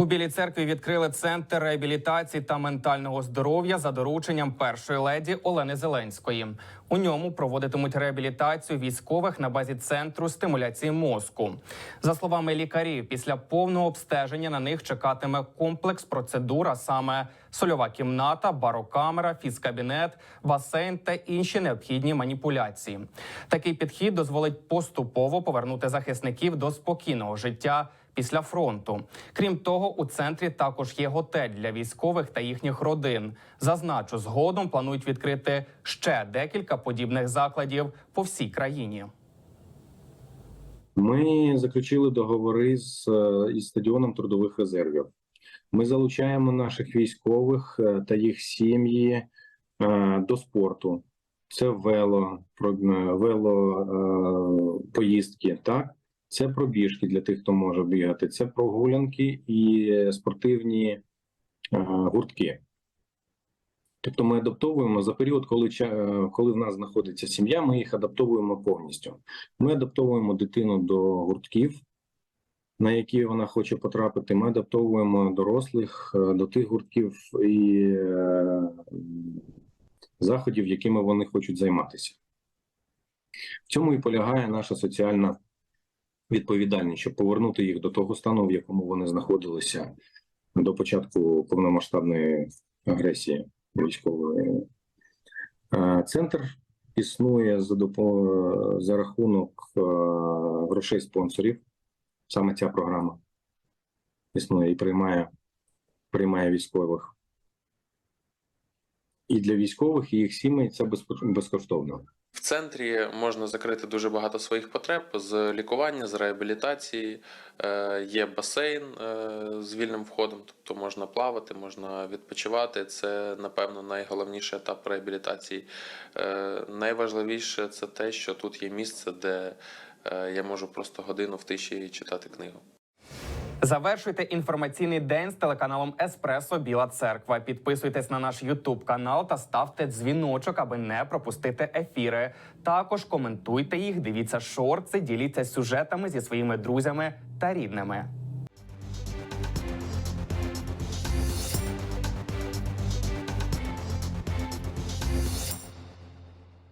У Білій церкві відкрили центр реабілітації та ментального здоров'я за дорученням першої леді Олени Зеленської. У ньому проводитимуть реабілітацію військових на базі центру стимуляції мозку. За словами лікарів, після повного обстеження на них чекатиме комплекс процедур, а саме сольова кімната, барокамера, фізкабінет, басейн та інші необхідні маніпуляції. Такий підхід дозволить поступово повернути захисників до спокійного життя після фронту. Крім того, у центрі також є готель для військових та їхніх родин. Зазначу, згодом планують відкрити ще декілька подібних закладів по всій країні. Ми заключили договори з е, із стадіоном трудових резервів. Ми залучаємо наших військових е, та їх сім'ї е, до спорту. Це вело, е, вело поїздки, так? Це пробіжки для тих, хто може бігати, це прогулянки і спортивні гуртки. Тобто ми адаптовуємо за період, коли, коли в нас знаходиться сім'я, ми їх адаптовуємо повністю. Ми адаптовуємо дитину до гуртків, на які вона хоче потрапити. Ми адаптовуємо дорослих е, до тих гуртків і е, заходів, якими вони хочуть займатися. В цьому і полягає наша соціальна відповідальність, щоб повернути їх до того стану, в якому вони знаходилися до початку повномасштабної агресії військової. Е, Центр існує за допо- за рахунок грошей спонсорів. Саме ця програма існує і приймає, приймає військових. І для військових, і їх сімей це безкоштовно. В центрі можна закрити дуже багато своїх потреб з лікування, з реабілітації. Е, Є басейн е, з вільним входом, тобто можна плавати, можна відпочивати. Це, напевно, найголовніший етап реабілітації. Е, Найважливіше це те, що тут є місце, де я можу просто годину в тиші читати книгу. Завершуйте інформаційний день з телеканалом Еспресо Біла Церква. Підписуйтесь на наш Ютуб канал та ставте дзвіночок, аби не пропустити ефіри. Також коментуйте їх, дивіться шорти, діліться сюжетами зі своїми друзями та рідними.